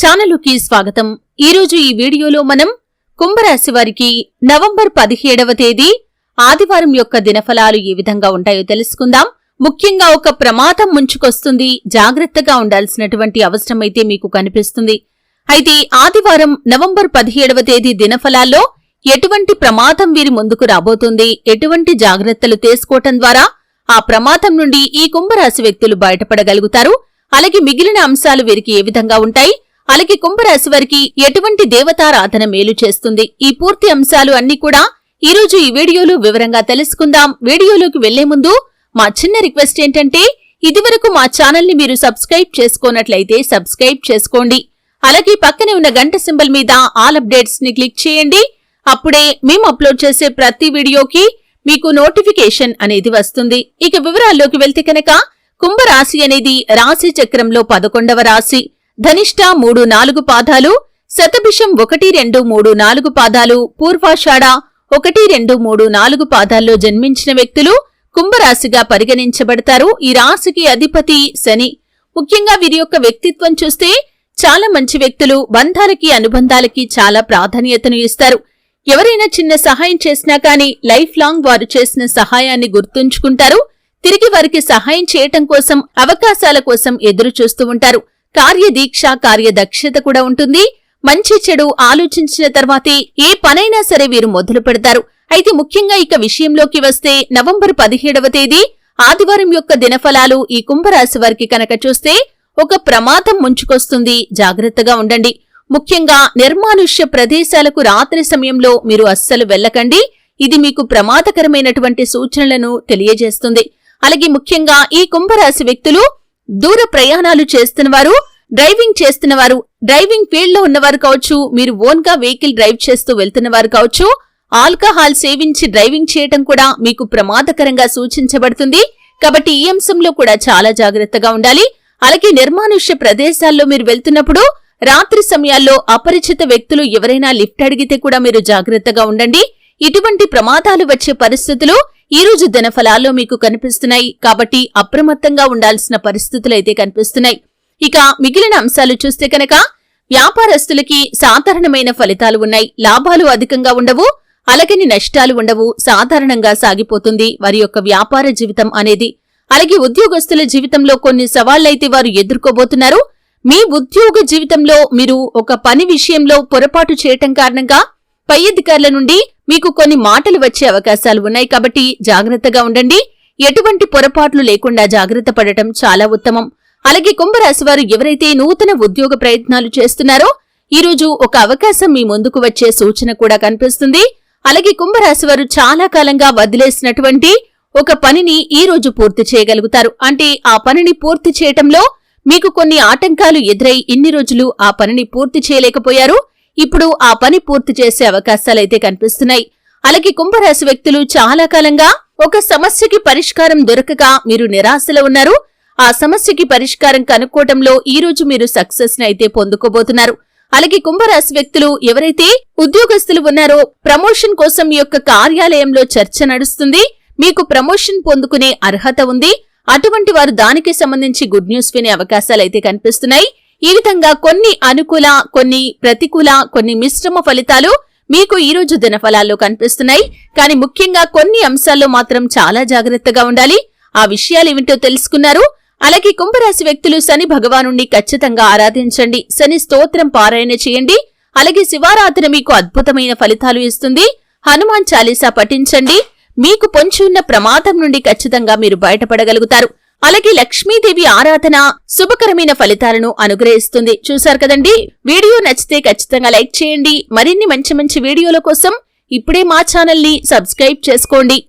ఛానలుకి స్వాగతం. ఈరోజు ఈ వీడియోలో మనం కుంభరాశి వారికి నవంబర్ పదిహేడవ తేదీ ఆదివారం యొక్క దినఫలాలు ఏ విధంగా ఉంటాయో తెలుసుకుందాం. ముఖ్యంగా ఒక ప్రమాదం ముంచుకొస్తుంది. జాగ్రత్తగా ఉండాల్సినటువంటి అవసరమైతే మీకు కనిపిస్తుంది. అయితే ఆదివారం నవంబర్ పదిహేడవ తేదీ దినఫలాల్లో ఎటువంటి ప్రమాదం వీరి ముందుకు రాబోతుంది? ఎటువంటి జాగ్రత్తలు తీసుకోవటం ద్వారా ఆ ప్రమాదం నుండి ఈ కుంభరాశి వ్యక్తులు బయటపడగలుగుతారు? అలాగే మిగిలిన అంశాలు వీరికి ఏ విధంగా ఉంటాయి? అలాగే కుంభరాశి వారికి ఎటువంటి దేవతారాధన మేలు చేస్తుంది? ఈ పూర్తి అంశాలు అన్ని కూడా ఈ రోజు ఈ వీడియోలో వివరంగా తెలుసుకుందాం. వీడియోలోకి వెళ్ళే ముందు మా చిన్న రిక్వెస్ట్ ఏంటంటే ఇదివరకు మా ఛానల్ని మీరు సబ్స్క్రైబ్ చేసుకోనట్లయితే సబ్స్క్రైబ్ చేసుకోండి. అలాగే పక్కనే ఉన్న గంట సింబల్ మీద ఆల్ అప్డేట్స్ని క్లిక్ చేయండి. అప్పుడే మేము అప్లోడ్ చేసే ప్రతి వీడియోకి మీకు నోటిఫికేషన్ అనేది వస్తుంది. ఇక వివరాల్లోకి వెళ్తే కనుక కుంభరాశి అనేది రాశి చక్రంలో పదకొండవ రాశి. ధనిష్ట మూడు నాలుగు పాదాలు శతభిషం ఒకటి రెండు మూడు నాలుగు పాదాలు పూర్వాషాఢ ఒకటి రెండు మూడు నాలుగు పాదాల్లో జన్మించిన వ్యక్తులు కుంభరాశిగా పరిగణించబడతారు. ఈ రాశికి అధిపతి శని. ముఖ్యంగా వీరి యొక్క వ్యక్తిత్వం చూస్తే చాలా మంచి వ్యక్తులు బంధాలకి అనుబంధాలకి చాలా ప్రాధాన్యతను ఇస్తారు. ఎవరైనా చిన్న సహాయం చేసినా కానీ లైఫ్ లాంగ్ వారు చేసిన సహాయాన్ని గుర్తుంచుకుంటారు. తిరిగి వారికి సహాయం చేయటం కోసం అవకాశాల కోసం ఎదురు చూస్తూ ఉంటారు. కార్యదీక్ష కార్యదక్షత కూడా ఉంటుంది. మంచి చెడు ఆలోచించిన తర్వాతే ఏ పనైనా సరే వీరు మొదలు పెడతారు. అయితే ముఖ్యంగా ఇక విషయంలోకి వస్తే నవంబర్ పదిహేడవ తేదీ ఆదివారం యొక్క దినఫలాలు ఈ కుంభరాశి వారికి కనుక చూస్తే ఒక ప్రమాదం ముంచుకొస్తుంది. జాగ్రత్తగా ఉండండి. ముఖ్యంగా నిర్మానుష్య ప్రదేశాలకు రాత్రి సమయంలో మీరు అస్సలు వెళ్ళకండి. ఇది మీకు ప్రమాదకరమైనటువంటి సూచనలను తెలియజేస్తుంది. అలాగే ముఖ్యంగా ఈ కుంభరాశి వ్యక్తులు దూర ప్రయాణాలు చేస్తున్నవారు డ్రైవింగ్ చేస్తున్నవారు డ్రైవింగ్ ఫీల్డ్లో ఉన్నవారు కావచ్చు మీరు ఓన్గా వెహికల్ డ్రైవ్ చేస్తూ వెళ్తున్నవారు కావచ్చు ఆల్కహాల్ సేవించి డ్రైవింగ్ చేయటం కూడా మీకు ప్రమాదకరంగా సూచించబడుతుంది. కాబట్టి ఈ అంశంలో కూడా చాలా జాగ్రత్తగా ఉండాలి. అలాగే నిర్మానుష్య ప్రదేశాల్లో మీరు వెళ్తున్నప్పుడు రాత్రి సమయాల్లో అపరిచిత వ్యక్తులు ఎవరైనా లిఫ్ట్ అడిగితే కూడా మీరు జాగ్రత్తగా ఉండండి. ఇటువంటి ప్రమాదాలు వచ్చే పరిస్థితులు ఈ రోజు దినఫలాల్లో మీకు కనిపిస్తున్నాయి. కాబట్టి అప్రమత్తంగా ఉండాల్సిన పరిస్థితులైతే కనిపిస్తున్నాయి. ఇక మిగిలిన అంశాలు చూస్తే కనుక వ్యాపారస్తులకి సాధారణమైన ఫలితాలు ఉన్నాయి. లాభాలు అధికంగా ఉండవు అలాగని నష్టాలు ఉండవు సాధారణంగా సాగిపోతుంది వారి యొక్క వ్యాపార జీవితం అనేది. అలాగే ఉద్యోగస్తుల జీవితంలో కొన్ని సవాళ్ళైతే వారు ఎదుర్కోబోతున్నారు. మీ ఉద్యోగ జీవితంలో మీరు ఒక పని విషయంలో పొరపాటు చేయటం కారణంగా పై అధికారుల నుండి మీకు కొన్ని మాటలు వచ్చే అవకాశాలు ఉన్నాయి కాబట్టి జాగ్రత్తగా ఉండండి. ఎటువంటి పొరపాట్లు లేకుండా జాగ్రత్త పడటం చాలా ఉత్తమం. అలాగే కుంభరాశి వారు ఎవరైతే నూతన ఉద్యోగ ప్రయత్నాలు చేస్తున్నారో ఈ రోజు ఒక అవకాశం మీ ముందుకు వచ్చే సూచన కూడా కనిపిస్తుంది. అలాగే కుంభరాశి వారు చాలా కాలంగా వదిలేసినటువంటి ఒక పనిని ఈ రోజు పూర్తి చేయగలుగుతారు. అంటే ఆ పనిని పూర్తి చేయటంలో మీకు కొన్ని ఆటంకాలు ఎదురై ఇన్ని రోజులు ఆ పనిని పూర్తి చేయలేకపోయారు. ఇప్పుడు ఆ పని పూర్తి చేసే అవకాశాలైతే కనిపిస్తున్నాయి. అలాగే కుంభరాశి వ్యక్తులు చాలా కాలంగా ఒక సమస్యకి పరిష్కారం దొరకక మీరు నిరాశలో ఉన్నారు. ఆ సమస్యకి పరిష్కారం కనుక్కోవటంలో ఈ రోజు మీరు సక్సెస్ అయితే పొందుకోబోతున్నారు. అలాగే కుంభరాశి వ్యక్తులు ఎవరైతే ఉద్యోగస్తులు ఉన్నారో ప్రమోషన్ కోసం మీ యొక్క కార్యాలయంలో చర్చ నడుస్తుంది. మీకు ప్రమోషన్ పొందుకునే అర్హత ఉంది. అటువంటి వారు దానికి సంబంధించి గుడ్ న్యూస్ వినే అవకాశాలైతే కనిపిస్తున్నాయి. ఈ విధంగా కొన్ని అనుకూల కొన్ని ప్రతికూల కొన్ని మిశ్రమ ఫలితాలు మీకు ఈ రోజు దినఫలాల్లో కనిపిస్తున్నాయి. కానీ ముఖ్యంగా కొన్ని అంశాల్లో మాత్రం చాలా జాగ్రత్తగా ఉండాలి. ఆ విషయాలు ఏమిటో తెలుసుకున్నారు. అలాగే కుంభరాశి వ్యక్తులు శని భగవానుణ్ణి ఖచ్చితంగా ఆరాధించండి. శని స్తోత్రం పారాయణ చేయండి. అలాగే శివారాధన మీకు అద్భుతమైన ఫలితాలు ఇస్తుంది. హనుమాన్ చాలీసా పఠించండి. మీకు పొంచి ఉన్న ప్రమాదం నుండి ఖచ్చితంగా మీరు బయటపడగలుగుతారు. అలాగే లక్ష్మీదేవి ఆరాధన శుభకరమైన ఫలితాలను అనుగ్రహిస్తుంది. చూశారు కదండి? వీడియో నచ్చితే ఖచ్చితంగా లైక్ చేయండి. మరిన్ని మంచి మంచి వీడియోల కోసం ఇప్పుడే మా ఛానల్ని సబ్స్క్రైబ్ చేసుకోండి.